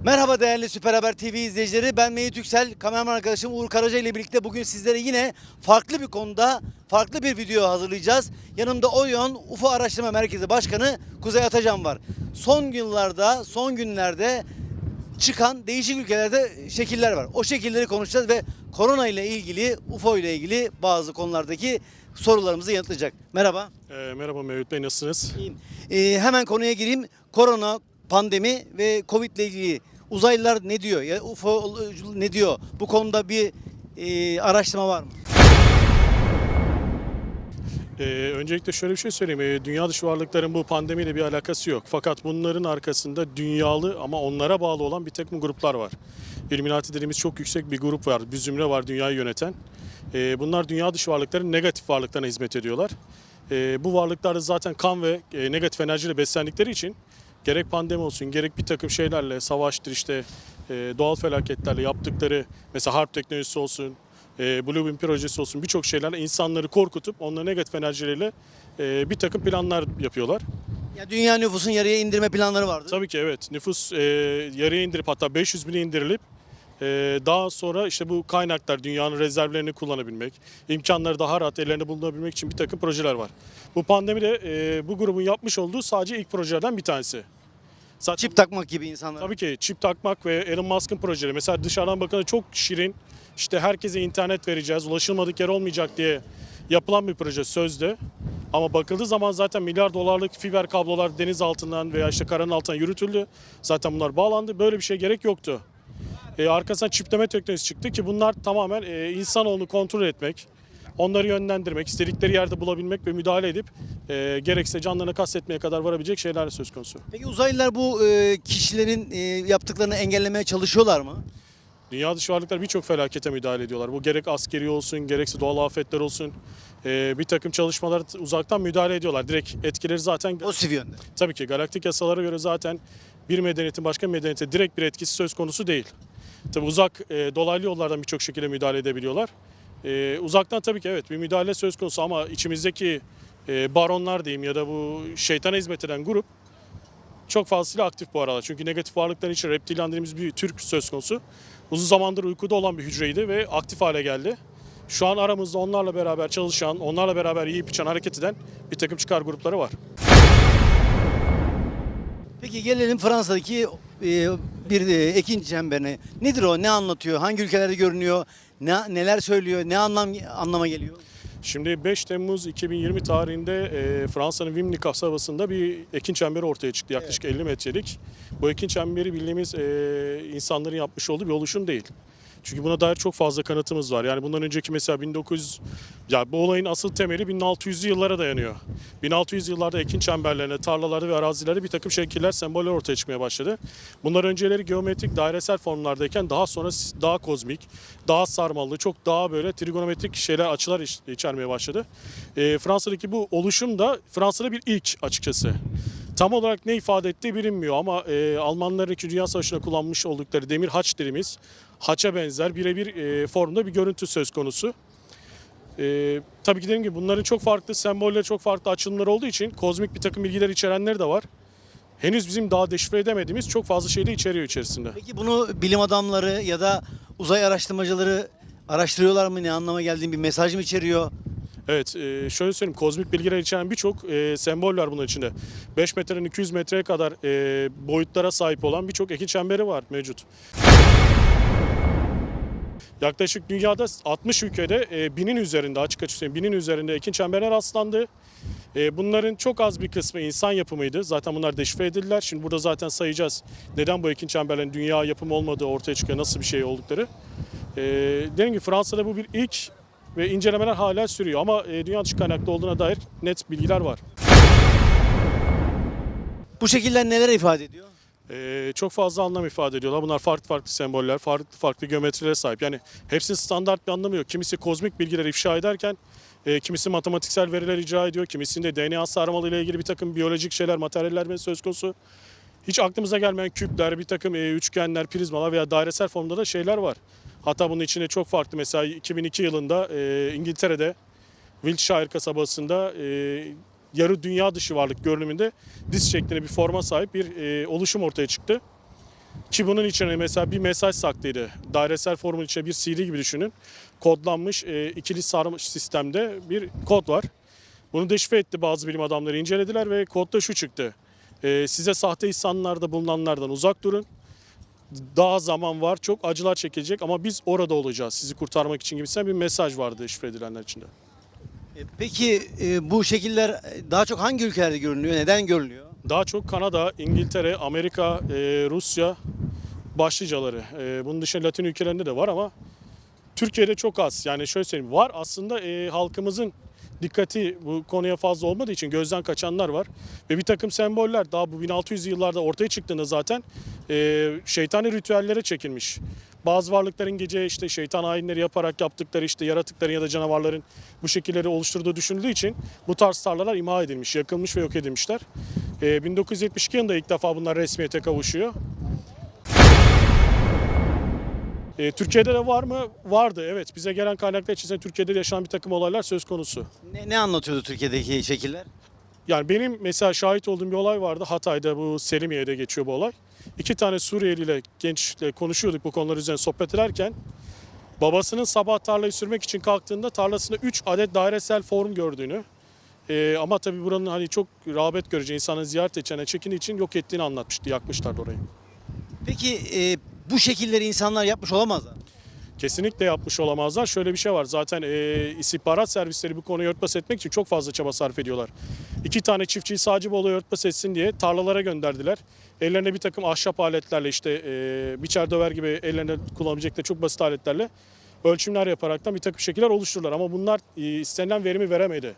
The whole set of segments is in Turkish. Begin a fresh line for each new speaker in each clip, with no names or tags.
Merhaba değerli Süper Haber TV izleyicileri. Ben Mehmet Yüksel, kameraman arkadaşım Uğur Karaca ile birlikte bugün sizlere yine farklı bir konuda farklı bir video hazırlayacağız. Yanımda Oyon UFO Araştırma Merkezi Başkanı Kuzey Atacan var. Son yıllarda, son günlerde çıkan değişik ülkelerde şekiller var. O şekilleri konuşacağız ve korona ile ilgili, UFO ile ilgili bazı konulardaki sorularımızı yanıtlayacak. Merhaba.
Ee, merhaba Mevlüt Bey nasılsınız?
İyiyim. Ee, hemen konuya gireyim. Korona, pandemi ve Covid ile ilgili uzaylılar ne diyor? Ya UFO ne diyor? Bu konuda bir e, araştırma var mı?
Ee, öncelikle şöyle bir şey söyleyeyim. Ee, dünya dışı varlıkların bu pandemiyle bir alakası yok. Fakat bunların arkasında dünyalı ama onlara bağlı olan bir takım gruplar var. Illuminati dediğimiz çok yüksek bir grup var. Bir zümre var dünyayı yöneten. Ee, bunlar dünya dışı varlıkların negatif varlıklarına hizmet ediyorlar. Ee, bu varlıklar zaten kan ve e, negatif enerjiyle beslendikleri için gerek pandemi olsun gerek bir takım şeylerle savaştır işte e, doğal felaketlerle yaptıkları mesela harp teknolojisi olsun e, Blue Beam projesi olsun birçok şeylerle insanları korkutup onları negatif enerjileriyle e, bir takım planlar yapıyorlar.
Ya dünya nüfusun yarıya indirme planları vardı.
Tabii ki evet nüfus e, yarıya indirip hatta 500 bine indirilip e, daha sonra işte bu kaynaklar dünyanın rezervlerini kullanabilmek, imkanları daha rahat ellerinde bulunabilmek için bir takım projeler var. Bu pandemide e, bu grubun yapmış olduğu sadece ilk projelerden bir tanesi. Zaten
Çip takmak gibi insanlar.
Tabii ki çip takmak ve Elon Musk'ın projeleri. Mesela dışarıdan bakınca çok şirin. İşte herkese internet vereceğiz, ulaşılmadık yer olmayacak diye yapılan bir proje sözde. Ama bakıldığı zaman zaten milyar dolarlık fiber kablolar deniz altından veya işte karanın altından yürütüldü. Zaten bunlar bağlandı. Böyle bir şey gerek yoktu. E, arkasından çipleme teknolojisi çıktı ki bunlar tamamen e, insanoğlunu kontrol etmek, onları yönlendirmek, istedikleri yerde bulabilmek ve müdahale edip e, gerekse canlarına kastetmeye kadar varabilecek şeyler söz konusu.
Peki uzaylılar bu e, kişilerin e, yaptıklarını engellemeye çalışıyorlar mı?
Dünya dışı varlıklar birçok felakete müdahale ediyorlar. Bu gerek askeri olsun, gerekse doğal afetler olsun. Ee, bir takım çalışmalar uzaktan müdahale ediyorlar. Direkt etkileri zaten
Pozitif yönde.
tabii ki galaktik yasalara göre zaten bir medeniyetin başka bir medeniyete direkt bir etkisi söz konusu değil. Tabii uzak e, dolaylı yollardan birçok şekilde müdahale edebiliyorlar. E, uzaktan tabii ki evet bir müdahale söz konusu ama içimizdeki e, baronlar diyeyim ya da bu şeytana hizmet eden grup çok fazlasıyla aktif bu aralar. Çünkü negatif varlıkların içinde reptilyan dediğimiz bir tür söz konusu. Uzun zamandır uykuda olan bir hücreydi ve aktif hale geldi. Şu an aramızda onlarla beraber çalışan, onlarla beraber yiyip içen, hareket eden bir takım çıkar grupları var.
Peki gelelim Fransa'daki e, bir e, ekin çemberine. Nedir o? Ne anlatıyor? Hangi ülkelerde görünüyor? Ne, neler söylüyor? Ne anlam anlama geliyor?
Şimdi 5 Temmuz 2020 tarihinde e, Fransa'nın Vimni kasabasında bir ekin çemberi ortaya çıktı. Yaklaşık 50 metrelik. Bu ekin çemberi bildiğimiz e, insanların yapmış olduğu bir oluşum değil. Çünkü buna dair çok fazla kanıtımız var. Yani bundan önceki mesela 1900 ya bu olayın asıl temeli 1600'lü yıllara dayanıyor. 1600 yıllarda ekin çemberlerine, tarlalarda ve arazilerde bir takım şekiller, semboller ortaya çıkmaya başladı. Bunlar önceleri geometrik, dairesel formlardayken daha sonra daha kozmik, daha sarmalı, çok daha böyle trigonometrik şeyler, açılar iç- içermeye başladı. E, Fransa'daki bu oluşum da Fransa'da bir ilk açıkçası. Tam olarak ne ifade ettiği bilinmiyor ama e, Almanların 2. Dünya Savaşı'nda kullanmış oldukları demir haç dediğimiz haça benzer birebir e, formda bir görüntü söz konusu. E, tabii ki dediğim gibi bunların çok farklı sembolleri, çok farklı açılımları olduğu için kozmik bir takım bilgiler içerenleri de var. Henüz bizim daha deşifre edemediğimiz çok fazla şey de içeriyor içerisinde.
Peki bunu bilim adamları ya da uzay araştırmacıları araştırıyorlar mı? Ne anlama geldiğini bir mesaj mı içeriyor?
Evet, e, şöyle söyleyeyim. Kozmik bilgiler içeren birçok e, sembol var bunun içinde. 5 metreden 200 metreye kadar e, boyutlara sahip olan birçok ekin çemberi var mevcut. Yaklaşık dünyada 60 ülkede e, binin üzerinde açık açık söyleyeyim binin üzerinde ekin çemberine rastlandı. E, bunların çok az bir kısmı insan yapımıydı. Zaten bunlar deşifre edildiler. Şimdi burada zaten sayacağız. Neden bu ekin çemberlerin dünya yapımı olmadığı ortaya çıkıyor, nasıl bir şey oldukları. E, dediğim gibi Fransa'da bu bir ilk ve incelemeler hala sürüyor ama e, dünya dışı kaynaklı olduğuna dair net bilgiler var.
Bu şekiller neler ifade ediyor?
E, çok fazla anlam ifade ediyorlar. Bunlar farklı farklı semboller, farklı farklı geometrilere sahip. Yani hepsinin standart bir anlamı yok. Kimisi kozmik bilgiler ifşa ederken e, kimisi matematiksel veriler icra ediyor. Kimisinde DNA sarmalı ile ilgili bir takım biyolojik şeyler, materyaller söz konusu. Hiç aklımıza gelmeyen küpler, bir takım e, üçgenler, prizmalar veya dairesel formda da şeyler var. Hatta bunun içinde çok farklı. Mesela 2002 yılında e, İngiltere'de Wiltshire kasabasında e, yarı dünya dışı varlık görünümünde diz şeklinde bir forma sahip bir e, oluşum ortaya çıktı. Ki bunun içine mesela bir mesaj saklıydı. Dairesel formun içine bir CD gibi düşünün. Kodlanmış e, ikili sarmış sistemde bir kod var. Bunu deşifre etti bazı bilim adamları incelediler ve kodda şu çıktı. E, size sahte insanlarda bulunanlardan uzak durun. Daha zaman var, çok acılar çekilecek ama biz orada olacağız sizi kurtarmak için gibisinden bir mesaj vardı şifre edilenler içinde.
E, Peki e, bu şekiller e, daha çok hangi ülkelerde görülüyor? Neden görülüyor?
Daha çok Kanada, İngiltere, Amerika, e, Rusya başlıcaları. E, bunun dışında Latin ülkelerinde de var ama Türkiye'de çok az. Yani şöyle söyleyeyim var aslında e, halkımızın dikkati bu konuya fazla olmadığı için gözden kaçanlar var. Ve bir takım semboller daha bu 1600 yıllarda ortaya çıktığında zaten e, şeytani ritüellere çekilmiş. Bazı varlıkların gece işte şeytan ayinleri yaparak yaptıkları işte yaratıkların ya da canavarların bu şekilleri oluşturduğu düşünüldüğü için bu tarz tarlalar imha edilmiş, yakılmış ve yok edilmişler. E, 1972 yılında ilk defa bunlar resmiyete kavuşuyor. E, Türkiye'de de var mı? Vardı evet. Bize gelen kaynaklar içerisinde Türkiye'de de yaşanan bir takım olaylar söz konusu.
Ne, ne anlatıyordu Türkiye'deki şekiller?
Yani benim mesela şahit olduğum bir olay vardı. Hatay'da bu Selimiye'de geçiyor bu olay. İki tane Suriyeli ile gençle konuşuyorduk bu konular üzerine sohbet ederken. Babasının sabah tarlayı sürmek için kalktığında tarlasında 3 adet dairesel form gördüğünü e, ama tabii buranın hani çok rağbet göreceği insanın ziyaret edeceğine çekindiği için yok ettiğini anlatmıştı. Yakmışlardı orayı.
Peki e, bu şekilleri insanlar yapmış olamazlar.
Kesinlikle yapmış olamazlar. Şöyle bir şey var. Zaten e, istihbarat servisleri bu konuyu örtbas etmek için çok fazla çaba sarf ediyorlar. İki tane çiftçiyi sadece bu olayı örtbas etsin diye tarlalara gönderdiler. Ellerine bir takım ahşap aletlerle işte e, biçer döver gibi ellerine kullanabilecekleri çok basit aletlerle ölçümler yaparaktan bir takım şekiller oluştururlar. Ama bunlar e, istenilen verimi veremedi.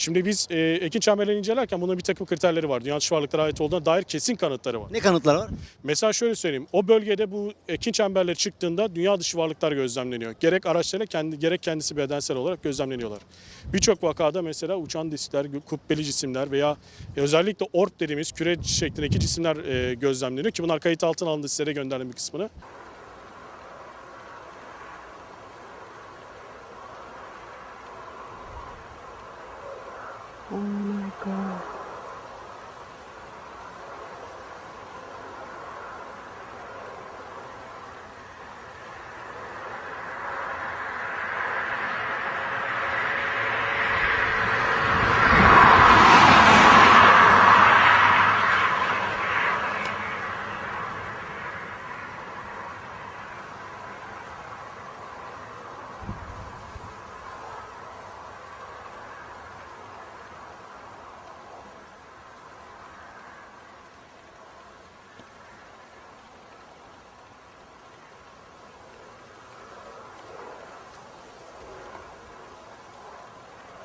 Şimdi biz e, ekin çemberlerini incelerken bunun bir takım kriterleri var. Dünya dışı varlıklara ait olduğuna dair kesin kanıtları var.
Ne kanıtlar var?
Mesela şöyle söyleyeyim. O bölgede bu ekin çemberleri çıktığında dünya dışı varlıklar gözlemleniyor. Gerek araçlarıyla kendi gerek kendisi bedensel olarak gözlemleniyorlar. Birçok vakada mesela uçan diskler, kubbeli cisimler veya özellikle orb dediğimiz küre şeklindeki cisimler e, gözlemleniyor ki bunlar kayıt altına alındı sizlere gönderdim bir kısmını.
오나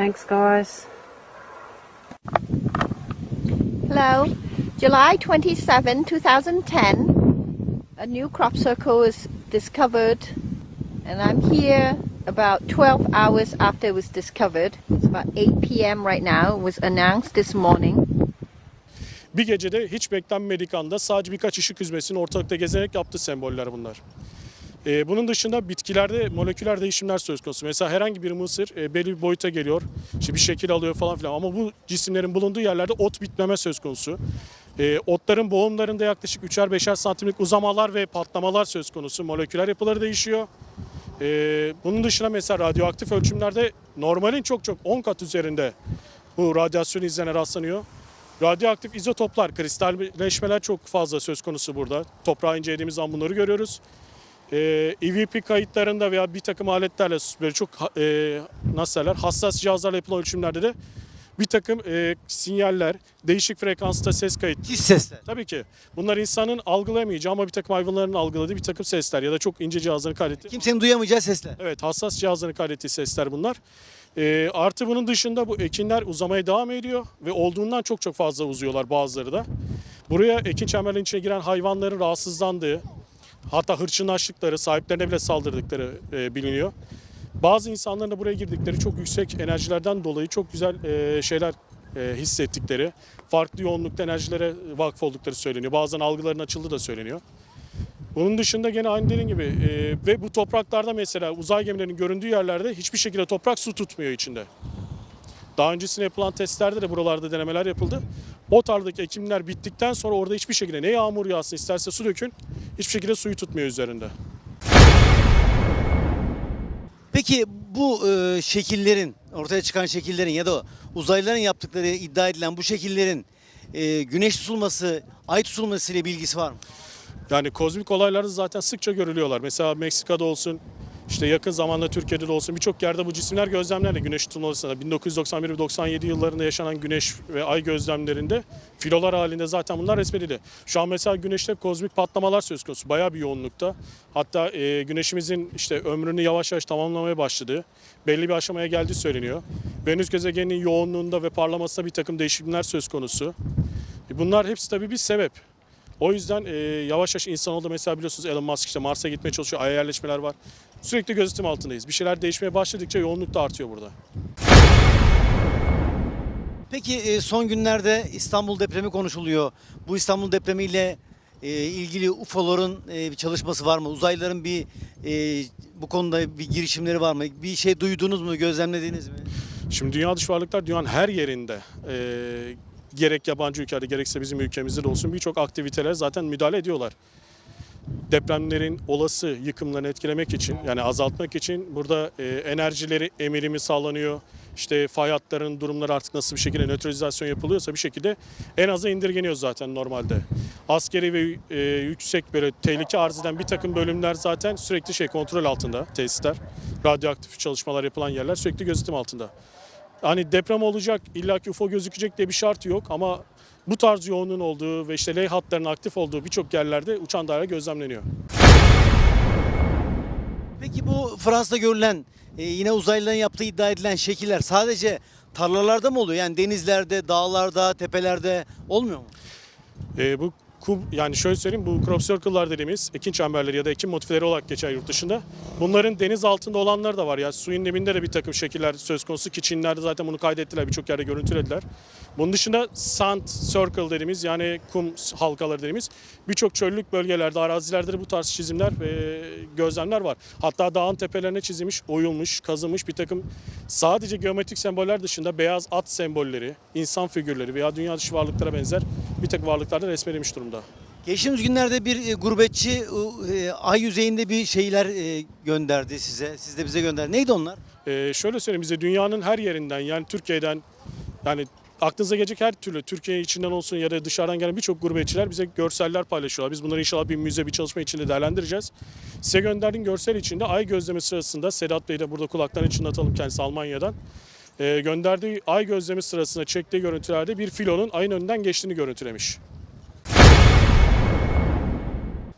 Thanks, guys.
Hello. July 27, 2010. A new crop circle is discovered, and I'm here about 12 hours after it was discovered. It's about 8 p.m. right now. It was announced this morning.
Bir gecede hiç beklenmedik anda sadece birkaç ışık hüzmesini ortalıkta gezerek yaptı semboller bunlar. Ee, bunun dışında bitkilerde moleküler değişimler söz konusu. Mesela herhangi bir mısır e, belli bir boyuta geliyor, işte bir şekil alıyor falan filan. Ama bu cisimlerin bulunduğu yerlerde ot bitmeme söz konusu. Ee, otların boğumlarında yaklaşık 3'er 5'er santimlik uzamalar ve patlamalar söz konusu. Moleküler yapıları değişiyor. Ee, bunun dışında mesela radyoaktif ölçümlerde normalin çok çok 10 kat üzerinde bu radyasyon izlerine rastlanıyor. Radyoaktif izotoplar, kristalleşmeler çok fazla söz konusu burada. Toprağı incelediğimiz zaman bunları görüyoruz. Ee, EVP kayıtlarında veya bir takım aletlerle böyle çok e, nasıl derler hassas cihazlarla yapılan ölçümlerde de bir takım e, sinyaller, değişik frekansta ses kayıt.
Tiz sesler.
Tabii ki bunlar insanın algılayamayacağı ama bir takım hayvanların algıladığı bir takım sesler ya da çok ince cihazların kaydettiği.
Kimsenin duyamayacağı sesler.
Evet hassas cihazların kaydettiği sesler bunlar. Ee, artı bunun dışında bu ekinler uzamaya devam ediyor ve olduğundan çok çok fazla uzuyorlar bazıları da. Buraya ekin çemberlerinin içine giren hayvanların rahatsızlandığı, hatta hırçınlaştıkları, sahiplerine bile saldırdıkları e, biliniyor. Bazı insanların da buraya girdikleri çok yüksek enerjilerden dolayı çok güzel e, şeyler e, hissettikleri, farklı yoğunlukta enerjilere vakıf oldukları söyleniyor. Bazen algıların açıldığı da söyleniyor. Bunun dışında gene aynı dediğim gibi e, ve bu topraklarda mesela uzay gemilerinin göründüğü yerlerde hiçbir şekilde toprak su tutmuyor içinde. Daha öncesinde yapılan testlerde de buralarda denemeler yapıldı. O tardaki ekimler bittikten sonra orada hiçbir şekilde ne yağmur yağsın isterse su dökün hiçbir şekilde suyu tutmuyor üzerinde.
Peki bu e, şekillerin, ortaya çıkan şekillerin ya da uzaylıların yaptıkları iddia edilen bu şekillerin e, güneş tutulması, ay tutulması ile bilgisi var mı?
Yani kozmik olaylarda zaten sıkça görülüyorlar. Mesela Meksika'da olsun, işte yakın zamanda Türkiye'de de olsun birçok yerde bu cisimler gözlemlerle güneş tutulmasında 1991 ve 97 yıllarında yaşanan güneş ve ay gözlemlerinde filolar halinde zaten bunlar resmedildi. Şu an mesela güneşte kozmik patlamalar söz konusu. Bayağı bir yoğunlukta. Hatta e, güneşimizin işte ömrünü yavaş yavaş tamamlamaya başladığı, belli bir aşamaya geldiği söyleniyor. Venüs gezegeninin yoğunluğunda ve parlamasında bir takım değişimler söz konusu. E, Bunlar hepsi tabii bir sebep. O yüzden e, yavaş yavaş insanoğlu mesela biliyorsunuz Elon Musk işte Mars'a gitmeye çalışıyor. Ay'a yerleşmeler var. Sürekli gözetim altındayız. Bir şeyler değişmeye başladıkça yoğunluk da artıyor burada.
Peki e, son günlerde İstanbul depremi konuşuluyor. Bu İstanbul depremiyle e, ilgili UFO'ların e, bir çalışması var mı? Uzaylıların bir bu konuda bir girişimleri var mı? Bir şey duydunuz mu, gözlemlediniz mi?
Şimdi dünya dışı varlıklar dünyanın her yerinde gerek yabancı ülkelerde gerekse bizim ülkemizde de olsun birçok aktiviteler zaten müdahale ediyorlar. Depremlerin olası yıkımlarını etkilemek için yani azaltmak için burada e, enerjileri emirimi sağlanıyor. İşte fay hatlarının durumları artık nasıl bir şekilde nötralizasyon yapılıyorsa bir şekilde en aza indirgeniyor zaten normalde. Askeri ve e, yüksek böyle tehlike arz eden bir takım bölümler zaten sürekli şey kontrol altında tesisler. Radyoaktif çalışmalar yapılan yerler sürekli gözetim altında. Hani deprem olacak, illaki UFO gözükecek diye bir şart yok ama bu tarz yoğunluğun olduğu ve işte ley hatlarının aktif olduğu birçok yerlerde uçan daire gözlemleniyor.
Peki bu Fransa'da görülen e, yine uzaylıların yaptığı iddia edilen şekiller sadece tarlalarda mı oluyor? Yani denizlerde, dağlarda, tepelerde olmuyor mu?
Ee, bu kum, yani şöyle söyleyeyim bu crop circle'lar dediğimiz ekin çemberleri ya da ekin motifleri olarak geçer yurt dışında. Bunların deniz altında olanlar da var. Yani suyun dibinde de bir takım şekiller söz konusu ki Çinlerde zaten bunu kaydettiler. Birçok yerde görüntülediler. Bunun dışında sand circle dediğimiz yani kum halkaları dediğimiz birçok çöllük bölgelerde, arazilerde de bu tarz çizimler ve gözlemler var. Hatta dağın tepelerine çizilmiş, oyulmuş, kazılmış bir takım sadece geometrik semboller dışında beyaz at sembolleri, insan figürleri veya dünya dışı varlıklara benzer bir takım varlıklar da resmedilmiş durumda.
Geçtiğimiz günlerde bir e, gurbetçi e, ay yüzeyinde bir şeyler e, gönderdi size. Siz de bize gönderdi. Neydi onlar?
Ee, şöyle söyleyeyim bize dünyanın her yerinden yani Türkiye'den yani aklınıza gelecek her türlü Türkiye içinden olsun ya da dışarıdan gelen birçok gurbetçiler bize görseller paylaşıyorlar. Biz bunları inşallah bir müze bir çalışma içinde değerlendireceğiz. Size gönderdiğim görsel içinde ay gözlemi sırasında Sedat Bey de burada kulaklarını çınlatalım kendisi Almanya'dan. Ee, gönderdiği ay gözlemi sırasında çektiği görüntülerde bir filonun ayın önünden geçtiğini görüntülemiş.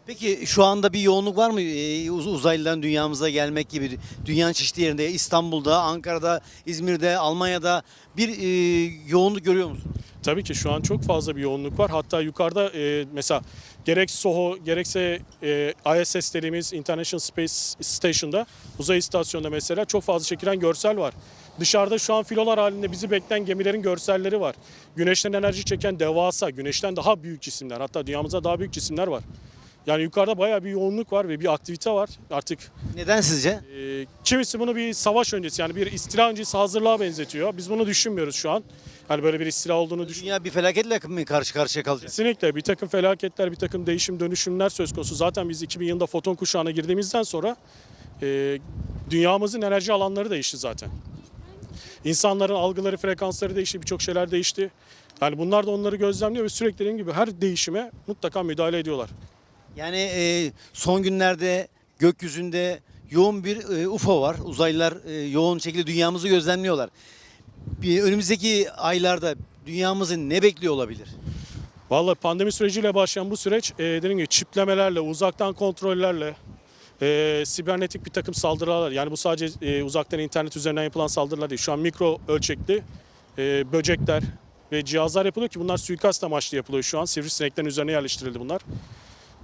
Peki şu anda bir yoğunluk var mı e, uz- uzaylıların dünyamıza gelmek gibi? Dünyanın çeşitli yerinde İstanbul'da, Ankara'da, İzmir'de, Almanya'da bir e, yoğunluk görüyor musunuz?
Tabii ki şu an çok fazla bir yoğunluk var. Hatta yukarıda e, mesela gerek SOHO gerekse e, ISS dediğimiz International Space Station'da uzay istasyonunda mesela çok fazla çekilen görsel var. Dışarıda şu an filolar halinde bizi bekleyen gemilerin görselleri var. Güneşten enerji çeken devasa, güneşten daha büyük cisimler hatta dünyamıza daha büyük cisimler var. Yani yukarıda bayağı bir yoğunluk var ve bir aktivite var. Artık
Neden sizce?
e, kimisi bunu bir savaş öncesi yani bir istila öncesi hazırlığa benzetiyor. Biz bunu düşünmüyoruz şu an. Yani böyle bir istila olduğunu düşün.
Dünya bir felaketle mi karşı karşıya kalacak?
Kesinlikle bir takım felaketler, bir takım değişim, dönüşümler söz konusu. Zaten biz 2000 yılında foton kuşağına girdiğimizden sonra e, dünyamızın enerji alanları değişti zaten. İnsanların algıları, frekansları değişti, birçok şeyler değişti. Yani bunlar da onları gözlemliyor ve sürekli dediğim gibi her değişime mutlaka müdahale ediyorlar.
Yani e, son günlerde gökyüzünde yoğun bir e, UFO var. Uzaylılar e, yoğun şekilde dünyamızı gözlemliyorlar. Bir, önümüzdeki aylarda dünyamızı ne bekliyor olabilir?
Vallahi pandemi süreciyle başlayan bu süreç e, dediğim gibi çiplemelerle, uzaktan kontrollerle, e, sibernetik bir takım saldırılar. Yani bu sadece e, uzaktan internet üzerinden yapılan saldırılar değil. Şu an mikro ölçekli e, böcekler ve cihazlar yapılıyor ki bunlar suikast amaçlı yapılıyor şu an. Sivrisineklerin üzerine yerleştirildi bunlar.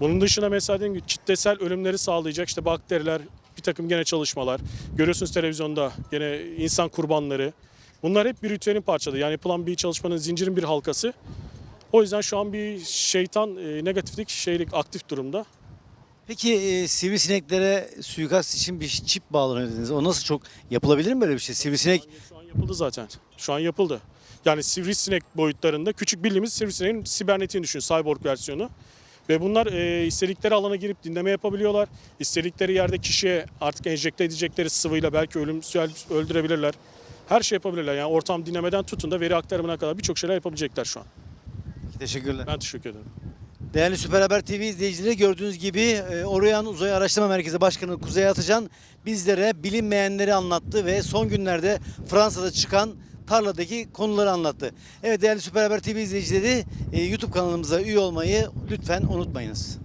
Bunun dışında mesela dediğim gibi kitlesel ölümleri sağlayacak işte bakteriler, bir takım gene çalışmalar. Görüyorsunuz televizyonda gene insan kurbanları. Bunlar hep bir ritüelin parçaları. Yani yapılan bir çalışmanın zincirin bir halkası. O yüzden şu an bir şeytan e, negatiflik şeylik aktif durumda.
Peki e, sivrisineklere suikast için bir çip bağlanıyor dediniz. O nasıl çok yapılabilir mi böyle bir şey? Sivrisinek
Şu an yapıldı zaten. Şu an yapıldı. Yani sivrisinek boyutlarında küçük bildiğimiz sivrisineğin sibernetiğini düşün, cyborg versiyonu. Ve bunlar e, istedikleri alana girip dinleme yapabiliyorlar. İstedikleri yerde kişiye artık enjekte edecekleri sıvıyla belki ölümsüz öldürebilirler. Her şey yapabilirler. Yani ortam dinlemeden tutun da veri aktarımına kadar birçok şeyler yapabilecekler şu an.
Teşekkürler.
Ben teşekkür ederim.
Değerli Süper Haber TV izleyicileri gördüğünüz gibi e, Orion Uzay Araştırma Merkezi Başkanı Kuzey Atacan bizlere bilinmeyenleri anlattı ve son günlerde Fransa'da çıkan tarladaki konuları anlattı. Evet değerli Süper Haber TV izleyicileri e, YouTube kanalımıza üye olmayı lütfen unutmayınız.